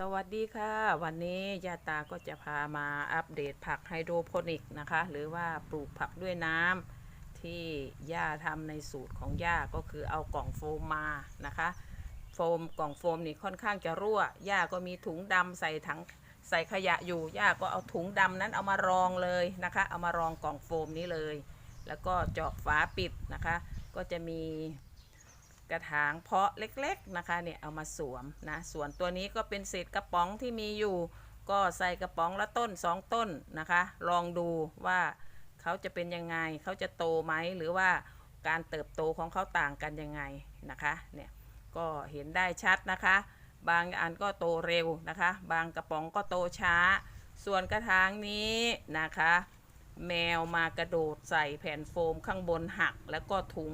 สวัสดีค่ะ วันนี้ยาตาก็จะพามาอัปเดตผักไฮโดรโปนิกนะคะ หรือว่าปลูกผักด้วยน้ำที่ย่าทำในสูตรของย่าก็คือเอากล่องโฟมมานะคะ โฟมกล่องโฟมนี่ค่อนข้างจะรั่วย่าก็มีถุงดำใส่ถังใส่ขยะอยู่ย่าก็เอาถุงดำนั้นเอามารองเลยนะคะ เอามารองกล่องโฟมนี้เลย แล้วก็เจาะฝาปิดนะคะ ก็จะมี กระถางเพาะเล็กๆนะคะเนี่ยเอามาสวมนะส่วนตัวนี้ก็เป็นเศษกระป๋องที่มีอยู่ ก็ใส่กระป๋องละต้นสองต้นนะคะ ลองดูว่าเขาจะเป็นยังไงเขาจะโตไหมหรือว่าการเติบโตของเขาต่างกันยังไงนะคะเนี่ยก็เห็นได้ชัดนะคะ บางอันก็โตเร็วนะคะ บางกระป๋องก็โตช้า ส่วนกระถางนี้นะคะ แมวมากระโดดใส่แผ่นโฟมข้างบนหักแล้วก็ถุง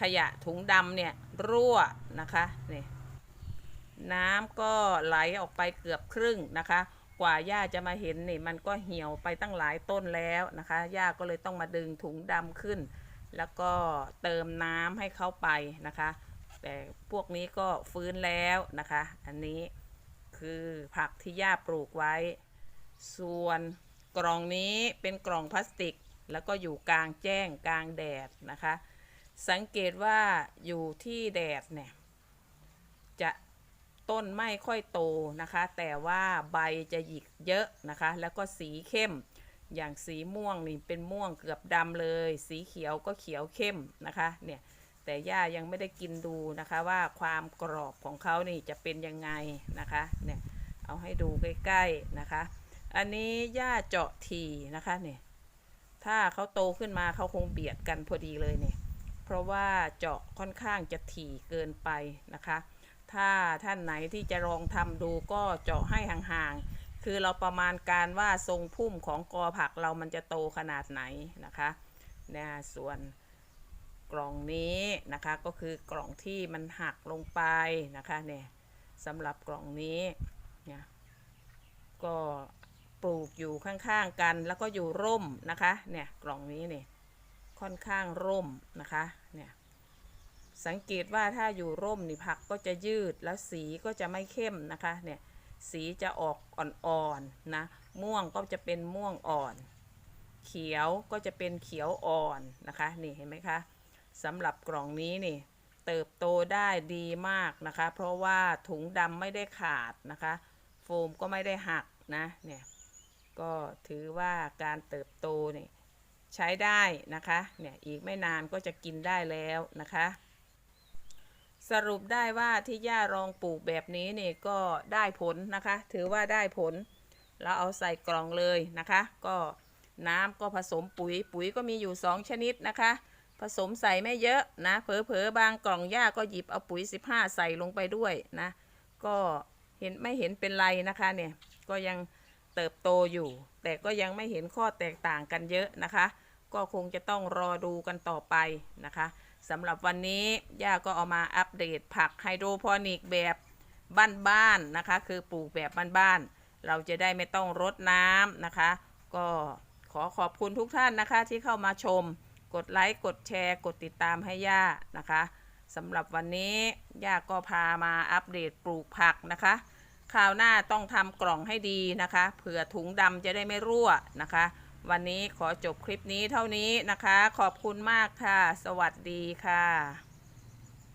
ขยะถุงดำเนี่ยรั่วนะคะนี่น้ำก็ไหลออกไปเกือบครึ่งนะคะ กว่าย่าจะมาเห็นนี่มันก็เหี่ยวไปตั้งหลายต้นแล้วนะคะย่าก็เลยต้องมาดึงถุงดำขึ้น แล้วก็เติมน้ำให้เข้าไปนะคะ แต่พวกนี้ก็ฟื้นแล้วนะคะ อันนี้คือผักที่ย่าปลูกไว้ ส่วนกล่องนี้เป็นกล่องพลาสติก แล้วก็อยู่กลางแจ้งกลางแดดนะคะ สังเกตว่าอยู่ที่แดดเนี่ยจะต้นไม่ค่อยโตนะคะ แต่ว่าใบจะหยิกเยอะนะคะ แล้วก็สีเข้ม อย่างสีม่วงนี่เป็นม่วงเกือบดำเลย สีเขียวก็เขียวเข้มนะคะเนี่ยแต่ย่ายังไม่ได้กินดูนะคะว่าความกรอบของเขานี่จะเป็นยังไงนะคะเนี่ยเอาให้ดูใกล้ๆนะคะ อันนี้ย่าเจาะทีนะคะเนี่ยถ้าเขาโตขึ้นมาเขาคงเบียดกันพอดีเลยเนี่ย เพราะว่าเจาะค่อนข้างจะถี่เกินไปนะคะ ถ้าท่านไหนที่จะลองทำดูก็เจาะให้ห่างๆ คือเราประมาณการว่าทรงพุ่มของกอผักเรามันจะโตขนาดไหนนะคะนะส่วนกล่องนี้นะคะก็คือกล่องที่มันหักลงไปนะคะเนี่ยสำหรับกล่องนี้เนี่ยก็ปลูกอยู่ข้างๆกันแล้วก็อยู่ร่มนะคะเนี่ยกล่องนี้เนี่ย ค่อนข้างร่มนะคะเนี่ยสังเกตว่าถ้าอยู่ร่มนี่ผักก็จะยืดแล้วสีก็จะไม่เข้มนะคะเนี่ยสีจะออกอ่อนๆนะม่วงก็จะเป็นม่วงอ่อน เขียวก็จะเป็นเขียวอ่อนนะคะนี่เห็นไหมคะสำหรับกล่องนี้นี่เติบโตได้ดีมากนะคะ เพราะว่าถุงดำไม่ได้ขาดนะคะ โฟมก็ไม่ได้หักนะเนี่ยก็ถือว่าการเติบโตนี่ ใช้ได้นะคะเนี่ยอีกไม่นานก็จะกินได้แล้วนะคะ สรุปได้ว่าที่ย่าลองปลูกแบบนี้เนี่ยก็ได้ผลนะคะ ถือว่าได้ผลเราเอาใส่กล่องเลยนะคะ ก็น้ำก็ผสมปุ๋ยปุ๋ยก็มีอยู่ 2 ชนิดนะคะ ผสมใส่ไม่เยอะนะเผลอๆบางกล่องย่าก็หยิบเอาปุ๋ย 15 ใส่ลงไปด้วยนะ ก็เห็นไม่เห็นเป็นไรนะคะเนี่ยก็ยัง เติบโตอยู่ แต่ก็ยังไม่เห็นข้อแตกต่างกันเยอะนะคะ ก็คงจะต้องรอดูกันต่อไปนะคะสำหรับวันนี้ ย่าก็เอามาอัปเดตผักไฮโดรโปนิกแบบบ้านๆนะคะ คือปลูกแบบบ้านๆเราจะได้ไม่ต้องรดน้ำนะคะ ก็ขอขอบคุณทุกท่านนะคะที่เข้ามาชม กดไลค์กดแชร์ กดติดตามให้ย่านะคะสำหรับวันนี้ย่าก็พามาอัปเดตปลูกผักนะคะ คราวหน้าต้องทำกล่องให้ดีนะคะ เผื่อถุงดำจะได้ไม่รั่วนะคะ วันนี้ขอจบคลิปนี้เท่านี้นะคะ ขอบคุณมากค่ะ สวัสดีค่ะ